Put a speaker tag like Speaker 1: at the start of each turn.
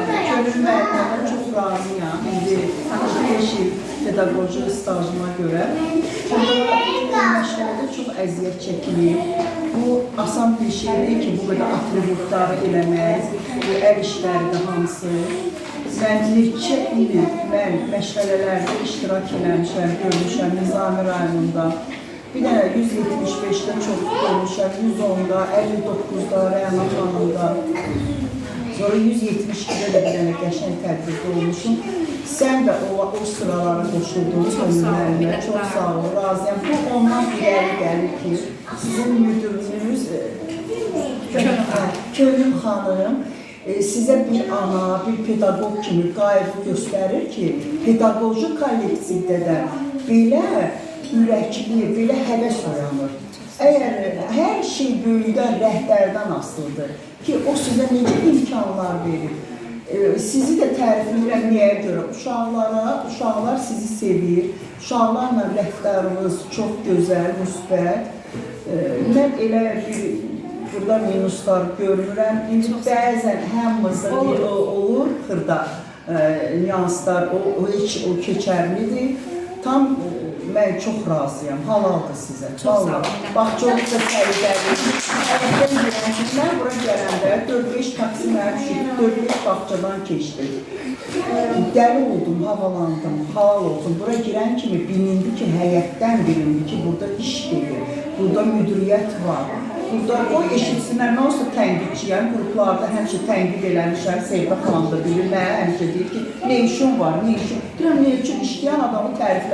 Speaker 1: Müəllimə çox razıyam. İndi 5 il pedaqoji stajıma görə. Burada məşğələdə çox əziyyət çəkilir. Bu asan bir şey deyil ki, bu qədər atributları eləmək, əl işləri də hamısı. Mən neçə il mən məşğələlərdə iştirak eləmişəm, görmüşəm Nizami rayonunda. Dənə 175-də çox görmüşəm, 110-da, 59-da, Rəna xanımda. Sonra 172'de de bir tane qəşəng tədbirdə olmuşum. Sən də o, o sıralara qoşuldun könüllərimə. Çox sağ ol, razıyam. Bu ondan irəli gəlir ki, sizin müdürünüz e, Könül xanım e, sizə bir ana, bir pedaqoq kimi qayğı göstərir ki, pedaqoji kollektivdə də belə ürəkli, belə həvəs oyanır. Əgər hər şey böyükdən, rəhbərdən asılıdır ki, o sizə necə imkanlar verir. E, Sizi də tərifləyirəm nəyə görə? Uşaqlara, uşaqlar sizi sevir. Uşaqlarla rəftarınız çox gözəl, müsbət. E, Mən elə bir burada minuslar görmürəm. İndi bəzən hamımızda bir o olur xırda e, nüanslar, o, o heç o keçərlidir. Tam e, mən çox razıyam. Halaldır sizə.
Speaker 2: Olun.
Speaker 1: Bax çox da səliqəli. Həyətdən girən ki, mən bura gələndə 4-5 taksi mənim düşürdü, 4-5 bağçadan keçdim. Dəli oldum, havalandım, halal oldum. Bura girən kimi bilindi ki, həyətdən bilindi ki, burada iş gedir, burada müdiriyyət var. Burada o eşitsinlər, mən olsa tənqidçiyəm, qruplarda həmişə tənqid eləmişəm, Seyfə xanım da bilir, mənə həmişə deyir ki, ne işin var, ne işin? Deyirəm, ne üçün işləyən adamı tərifləmək